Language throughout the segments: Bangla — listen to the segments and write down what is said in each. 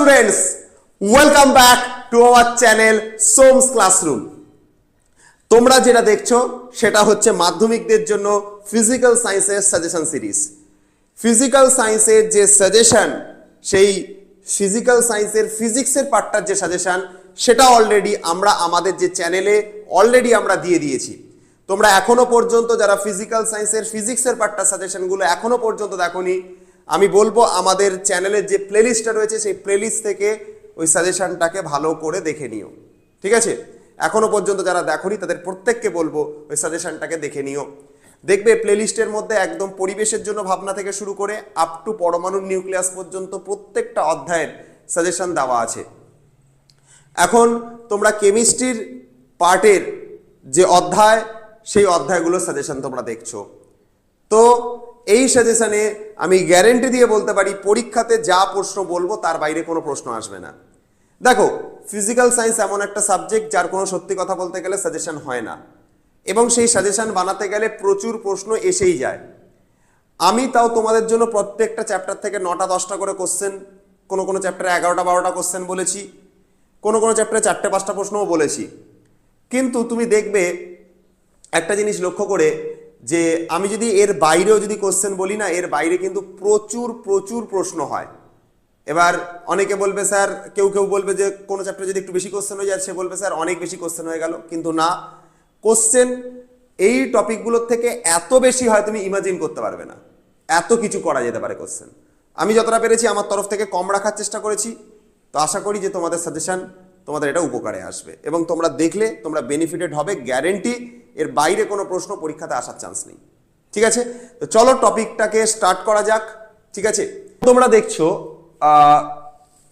Students welcome back to our channel Som's classroom তোমরা যেটা দেখছ, সেটা হচ্ছে মাধ্যমিকদের জন্য ফিজিক্যাল সায়েন্সের সাজেশন সিরিজ ফিজিক্যাল সায়েন্সের যে সাজেশন সেই ফিজিক্যাল সায়েন্সের ফিজিক্সের পার্টটার যে সাজেশন সেটা অলরেডি আমরা আমাদের যে চ্যানেলে অলরেডি আমরা দিয়ে দিয়েছি। তোমরা এখনও পর্যন্ত যারা ফিজিক্যাল সায়েন্সের ফিজিক্সের পার্টটার সাজেশনগুলো এখনও পর্যন্ত দেখোনি আমি বলব আমাদের চ্যানেলের যে প্লেলিস্টটা রয়েছে, সেই প্লেলিস্ট থেকে ওই সাজেশনটাকে ভালো করে দেখে নিও। ঠিক আছে? এখনও পর্যন্ত যারা দেখোনি, তাদের প্রত্যেককে বলব ওই সাজেশনটাকে দেখে নিও। দেখবে প্লেলিস্টের মধ্যে একদম পরিবেশের জন্য ভাবনা থেকে শুরু করে আপ টু পরমাণুর নিউক্লিয়াস পর্যন্ত প্রত্যেকটা অধ্যায়ের সাজেশন দেওয়া আছে। এখন তোমরা কেমিস্ট্রির পার্টের যে অধ্যায়, সেই অধ্যায়গুলোর সাজেশন তোমরা দেখছ। তো এই সাজেশনে আমি গ্যারেন্টি দিয়ে বলতে পারি, পরীক্ষাতে যা প্রশ্ন বলব তার বাইরে কোনো প্রশ্ন আসবে না। দেখো ফিজিক্যাল সায়েন্স এমন একটা সাবজেক্ট যার কোনো সত্যি কথা বলতে গেলে সাজেশন হয় না। এবং সেই সাজেশন বানাতে গেলে প্রচুর প্রশ্ন এসেই যায়। আমি তাও তোমাদের জন্য প্রত্যেকটা চ্যাপ্টার থেকে নটা দশটা করে কোশ্চেন কোনো কোনো চ্যাপ্টারে এগারোটা বারোটা কোশ্চেন বলেছি, কোনো কোনো চ্যাপ্টারে চারটে পাঁচটা প্রশ্নও বলেছি। কিন্তু তুমি দেখবে একটা জিনিস লক্ষ্য করে যে আমি যদি এর বাইরেও যদি কোশ্চেন বলি না, এর বাইরে কিন্তু প্রচুর প্রচুর প্রশ্ন হয়। এবার অনেকে বলবে, স্যার, কেউ কেউ বলবে যে, কোনো চ্যাপ্টারে যদি একটু বেশি কোশ্চেন হয়ে যায়, সে বলবে, স্যার, অনেক বেশি কোশ্চেন হয়ে গেল। কিন্তু না কোশ্চেন এই টপিকগুলোর থেকে এত বেশি হয় তুমি ইমাজিন করতে পারবে না। এত কিছু করা যেতে পারে কোশ্চেন আমি যতটা পেরেছি, আমার তরফ থেকে কম রাখার চেষ্টা করেছি। তো আশা করি যে তোমাদের সাজেশন তোমাদের এটা উপকারে আসবে। এবং তোমরা দেখলে, তোমরা বেনিফিটেড হবে গ্যারেন্টি এর বাইরে কোনো প্রশ্ন পরীক্ষাতে আসার চান্স নেই। ঠিক আছে? তো চলো টপিকটাকে স্টার্ট করা যাক। ঠিক আছে? তোমরা দেখছ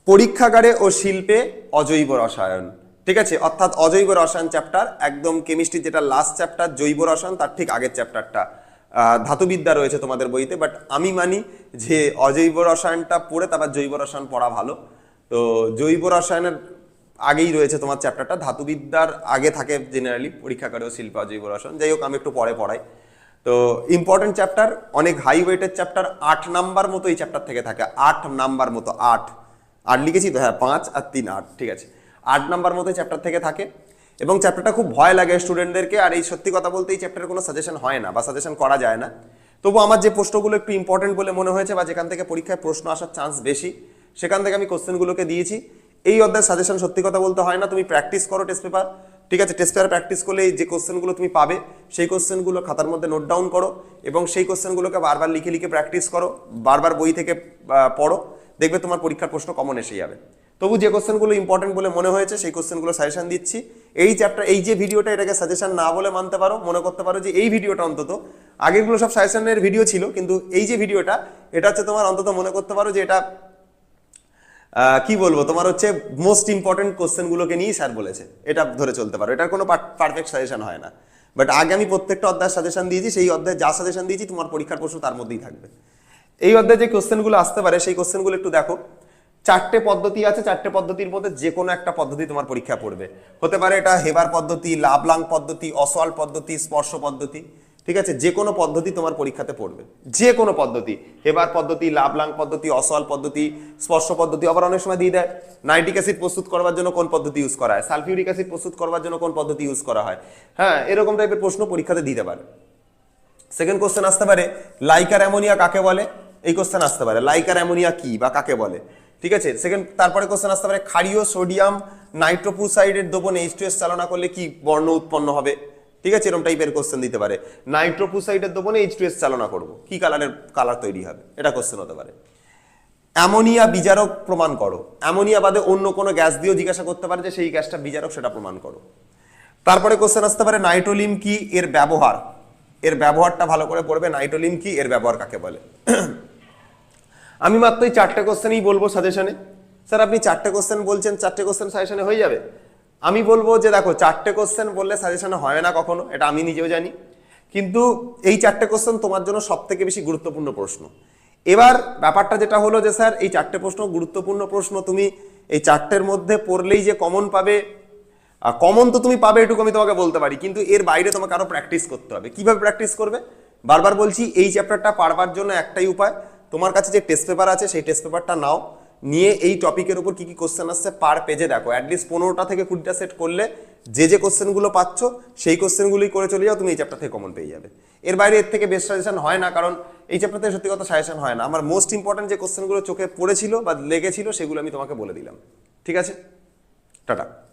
পরীক্ষাগারে ও শিল্পে অজৈব রসায়ন। ঠিক আছে? অর্থাৎ অজৈব রসায়ন চ্যাপ্টার একদম কেমিস্ট্রি যেটা লাস্ট চ্যাপ্টার জৈব রসায়ন, তার ঠিক আগের চ্যাপ্টারটা ধাতুবিদ্যা রয়েছে তোমাদের বইতে বাট আমি মানি যে অজৈব রসায়নটা পড়ে তারপর জৈব রসায়ন পড়া ভালো। তো জৈব রসায়নের আগেই রয়েছে তোমার চ্যাপ্টারটা ধাতুবিদ্যার আগে থাকে জেনারেলি পরীক্ষাগারে ও শিল্প অজৈব রসায়ন যাই হোক, আমি একটু পরে পড়াই। তো ইম্পর্টেন্ট চ্যাপ্টার অনেক হাই ওয়েটের চ্যাপ্টার আট নাম্বার মতো এই চ্যাপ্টার থেকে থাকে। আট নাম্বার মতো, আট। আট লিখেছি তো? হ্যাঁ পাঁচ আর তিন, আট। ঠিক আছে। আট নাম্বার মতো চ্যাপ্টার থেকে থাকে। এবং চ্যাপ্টারটা খুব ভয় লাগে স্টুডেন্টদেরকে আর এই সত্যি কথা বলতে এই চ্যাপ্টারের কোনো সাজেশন হয় না বা সাজেশন করা যায় না। তবু আমার যে প্রশ্নগুলো একটু ইম্পর্টেন্ট বলে মনে হয়েছে বা যেখান থেকে পরীক্ষায় প্রশ্ন আসার চান্স বেশি, সেখান থেকে আমি কোশ্চেনগুলোকে দিয়েছি। এই অধ্যায় সাজেশন সত্যি কথা বলতে হয় না। তুমি প্র্যাকটিস করো টেস্ট পেপার ঠিক আছে? টেস্ট পেপার প্র্যাকটিস করলে যে কোশ্চেনগুলো তুমি পাবে, সেই কোশ্চেনগুলো খাতার মধ্যে নোট ডাউন করো এবং সেই কোশ্চেনগুলোকে বারবার লিখে লিখে প্র্যাকটিস করো, বারবার বই থেকে পড়ো, দেখবে তোমার পরীক্ষার প্রশ্ন কমন এসে যাবে। তবু যে কোশ্চেনগুলো ইম্পর্টেন্ট বলে মনে হয়েছে, সেই কোশ্চেনগুলো সাজেশন দিচ্ছি। এই চ্যাপ্টার এই যে ভিডিওটা এটাকে সাজেশন না বলে মানতে পারো, মনে করতে পারো যে এই ভিডিওটা অন্তত, আগেরগুলো সব সাজেশনের ভিডিও ছিল, কিন্তু এই যে ভিডিওটা এটা হচ্ছে তোমার অন্তত মনে করতে পারো যে এটা কি বলব, তোমার হচ্ছে মোস্ট ইম্পর্টেন্ট কোশ্চেনগুলোকে নিয়েই স্যার বলেছে। এটা ধরে চলতে পারো, এটার কোনো পারফেক্ট সাজেশন হয় না। বাট আগে আমি প্রত্যেকটা অধ্যায় সাজেশন দিয়েছি, সেই অধ্যায়ে যা সাজেশন দিয়েছি, তোমার পরীক্ষার প্রশ্ন তার মধ্যেই থাকবে। এই অধ্যায়ে যে কোশ্চেনগুলো আসতে পারে, সেই কোশ্চেনগুলো একটু দেখো। চারটে পদ্ধতি আছে, চারটে পদ্ধতির মধ্যে যে কোনো একটা পদ্ধতি তোমার পরীক্ষা পড়বে। হতে পারে এটা হেবার পদ্ধতি লাভলাং পদ্ধতি অসল পদ্ধতি, স্পর্শ পদ্ধতি। ঠিক আছে? যে কোনো পদ্ধতি তোমার পরীক্ষাতে পড়বে। যে কোনো পদ্ধতি। হেবার পদ্ধতি লাভলাং পদ্ধতি, অসল পদ্ধতি, স্পর্শ পদ্ধতি আবার অনেক সময় দিয়ে দেয়। নাইট্রিক অ্যাসিড প্রস্তুত করবার জন্য কোন পদ্ধতি ইউজ করা হয়? সালফিউরিক অ্যাসিড প্রস্তুত করবার জন্য কোন পদ্ধতি ইউজ করা হয়? হ্যাঁ এরকম টাইপের প্রশ্ন পরীক্ষাতে দিতে পারে। সেকেন্ড কোশ্চেন আসতে পারে, লাইকার অ্যামোনিয়া কাকে বলে? এই কোশ্চেন আসতে পারে, লাইকার অ্যামোনিয়া কি বা কাকে বলে? ঠিক আছে? সেকেন্ড তারপরে কোশ্চেন আসতে পারে, ক্ষারীয় সোডিয়াম নাইট্রোপুসাইডের দ্রবণ এইচ টু এস চালনা করলে কি বর্ণ উৎপন্ন হবে? ঠিক আছে, এরকম টাইপের কোশ্চেন দিতে পারে। নাইট্রোপুসাইডের দ্রবণে এইচ টু এস চালনা করব। কি কালারের কালার তৈরি হবে? এটা কোশ্চেন হতে পারে। অ্যামোনিয়া বিজারক প্রমাণ করো। অ্যামোনিয়া বাদে অন্য কোনো গ্যাস দিয়েও জিজ্ঞাসা করতে পারে যে সেই গ্যাসটা বিজারক, সেটা প্রমাণ করো। তারপরে কোশ্চেন আসতে পারে, নাইট্রোলিম কি এর ব্যবহার? এর ব্যবহারটা ভালো করে পড়বে, নাইট্রোলিম কি এর ব্যবহার কাকে বলে? আমি মাত্র এই চারটে কোশ্চেনই বলব সাজেশনে স্যার আপনি চারটে কোশ্চেন বলছেন, চারটে কোশ্চেন সাজেশনে হয়ে যাবে? আমি বলব যে দেখো, চারটে কোশ্চেন বললে সাজেশনে হয় না কখনো, এটা আমি নিজেও জানি। কিন্তু এই চারটে কোশ্চেন তোমার জন্য সব থেকে বেশি গুরুত্বপূর্ণ প্রশ্ন। এবার ব্যাপারটা যেটা হলো যে, স্যার, এই চারটে প্রশ্ন গুরুত্বপূর্ণ প্রশ্ন, তুমি এই চারটের মধ্যে পড়লেই যে কমন পাবে কমন তো তুমি পাবে, এটুকু আমি তোমাকে বলতে পারি। কিন্তু এর বাইরে তোমাকে আরও প্র্যাকটিস করতে হবে। কীভাবে প্র্যাকটিস করবে? বারবার বলছি, এই চ্যাপ্টারটা পারবার জন্য একটাই উপায়। তোমার কাছে যে টেস্ট পেপার আছে, সেই টেস্ট পেপারটা নাও। নিয়ে এই টপিকের উপর কী কী কোশ্চেন আসছে পার পেজে দেখো। অ্যাটলিস্ট পনেরোটা থেকে কুড়িটা সেট করলে যে যে কোশ্চেনগুলো পাচ্ছ, সেই কোশ্চেনগুলোই করে চলে যাও, তুমি এই চ্যাপ্টার থেকে কমন পেয়ে যাবে। এর বাইরে এর থেকে বেস্ট সাজেশন হয় না, কারণ এই চ্যাপ্টার থেকে সত্যি কথা সাজেশন হয় না। আমার মোস্ট ইম্পর্ট্যান্ট যে কোশ্চেনগুলো চোখে পড়েছিল বা লেগেছিল, সেগুলো আমি তোমাকে বলে দিলাম। ঠিক আছে? টাটা।